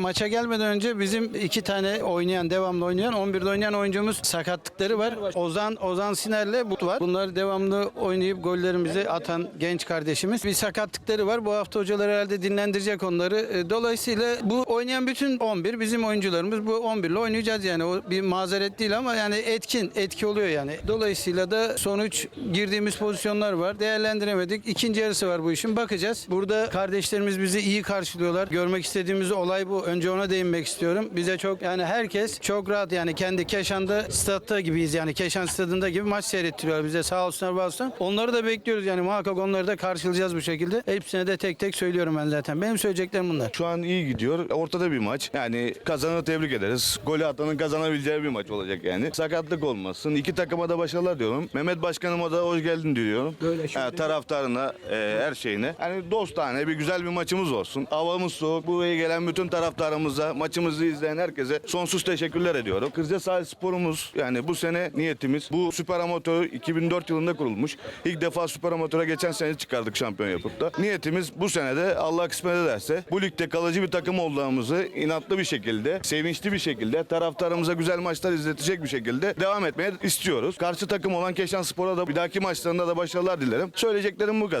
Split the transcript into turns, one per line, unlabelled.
Maça gelmeden önce bizim iki tane oynayan, devamlı oynayan, 11'de oynayan oyuncumuz sakatlıkları var. Ozan Ozan Siner'le bu var. Bunlar devamlı oynayıp gollerimizi atan genç kardeşimiz. Bir sakatlıkları var. Bu hafta hocalar herhalde dinlendirecek onları. E, Dolayısıyla bu oynayan bütün 11 bizim oyuncularımız bu 11 ile oynayacağız yani. O bir mazeret değil ama yani etkin, etki oluyor yani. Dolayısıyla da sonuç girdiğimiz pozisyonlar var. Değerlendiremedik. İkinci yarısı var bu işin. Bakacağız. Burada kardeşlerimiz bizi iyi karşılıyorlar. Görmek istediğimiz olay bu. Önce ona değinmek istiyorum. Bize çok yani herkes çok rahat yani kendi Keşan'da statta gibiyiz yani Keşan stadında gibi maç seyrettiriyor bize sağ olsunlar var olsun. Onları da bekliyoruz yani muhakkak onları da karşılayacağız bu şekilde. Hepsine de tek tek söylüyorum ben zaten. Benim söyleyeceklerim bunlar.
Şu an iyi gidiyor. Ortada bir maç. Yani kazananı tebrik ederiz. Golü atanın kazanabileceği bir maç olacak yani. Sakatlık olmasın. İki takıma da başarılar diyorum. Mehmet Başkanıma da hoş geldin diyorum.
Böyle.
Ha, taraftarına, e, her şeyine. Yani dostane bir güzel bir maçımız olsun. Havamız soğuk. Buraya gelen bütün taraftarımıza, maçımızı izleyen herkese sonsuz teşekkürler ediyorum. Kızılcahamam sporumuz yani bu sene niyetimiz bu süper amatör 2004 yılında kurulmuş. İlk defa süper amatöre geçen sene çıkardık şampiyon yapıp da. Niyetimiz bu sene de Allah kısmet ederse bu ligde kalıcı bir takım olduğumuzu inatlı bir şekilde, sevinçli bir şekilde, taraftarımıza güzel maçlar izletecek bir şekilde devam etmeye istiyoruz. Karşı takım olan Keşan Spor'a da bir dahaki maçlarında da başarılar dilerim. Söyleyeceklerim bu kadar.